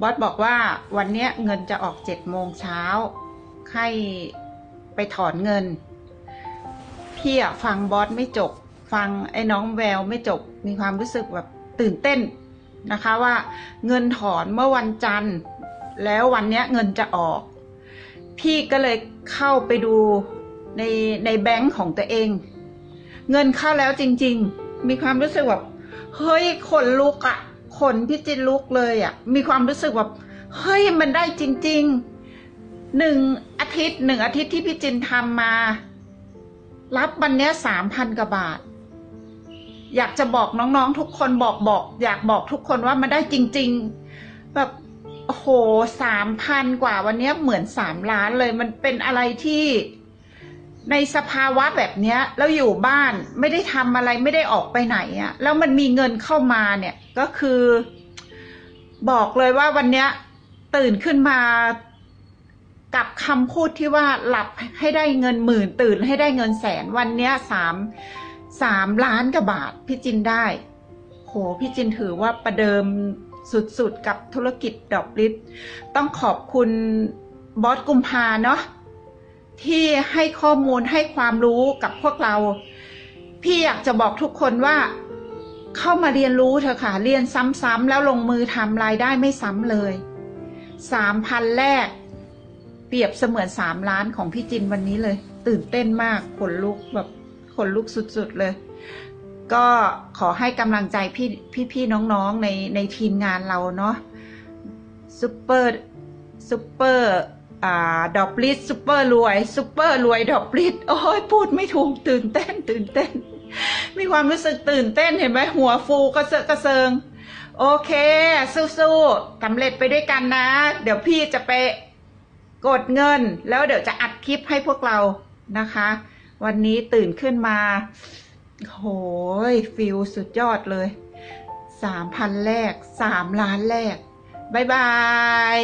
บอสบอกว่าวันนี้เงินจะออกเจ็ดโมงเช้าให้ไปถอนเงิน พี่อะฟังบอสไม่จบ ฟังไอ้น้องแววไม่จบ มีความรู้สึกแบบตื่นเต้นนะคะว่าเงินถอนเมื่อวันจันทร์ แล้ววันนี้เงินจะออก พี่ก็เลยเข้าไปดูในในแบงค์ของตัวเอง เงินเข้าแล้วจริง ๆ มีความรู้สึกแบบเฮ้ยขนลุกอะ ขนพี่จินลุกเลยอะมีความรู้สึกแบบเฮ้ยมันได้จริงๆหนึ่งอาทิตย์หนึ่งอาทิตย์ที่พี่จินทำมา รับวันนี้สามพันกว่าบาท อยากจะบอกน้องๆทุกคนบอกบอก อยากบอกทุกคนว่ามันได้จริง ๆ แบบโอ้โหสามพันกว่าวันนี้เหมือนสามล้านเลย มันเป็นอะไรที่ ในสภาวะแบบเนี้ยแล้วอยู่บ้านไม่ได้ทำอะไรไม่ได้ออกไปไหนอะแล้วมันมีเงินเข้ามาเนี่ยก็คือ บอกเลยว่าวันเนี้ยตื่นขึ้นมากับคำพูดที่ว่าหลับให้ได้เงินหมื่น ตื่นให้ได้เงินแสนวันเนี้ยสามสามล้านกว่าบาทพี่จินได้ โหพี่จินถือว่าประเดิมสุดๆ กับธุรกิจดอกลิฟต้องขอบคุณบอสกุมภาเนาะ ที่ให้ข้อมูลให้ความรู้กับพวกเรา พี่อยากจะบอกทุกคนว่า เข้ามาเรียนรู้เถอะค่ะ เรียนซ้ำๆแล้วลงมือทำรายได้ไม่ซ้ำเลยสามพันแรก เปรียบเสมือนสามล้านของพี่จินวันนี้เลย ตื่นเต้นมากขนลุกแบบขนลุกสุดๆเลย ก็ขอให้กำลังใจพี่พี่ๆน้องๆในในทีมงานเราเนาะซูเปอร์ซูเปอร์ ดอกลิสซูเปอร์รวยซูเปอร์รวยดอกลิสโอ้ยพูดไม่ถูกตื่นเต้น ตื่นเต้น มีความรู้สึกตื่นเต้นเห็นไหมหัวฟูกระเซาะกระเซิง โอเค สู้ๆสำเร็จไปด้วยกันนะ เดี๋ยวพี่จะไปกดเงิน แล้วเดี๋ยวจะอัดคลิปให้พวกเรานะคะ วันนี้ตื่นขึ้นมาโหยฟิลสุดยอดเลยสามพันแรกสามล้านแรก บ๊ายบาย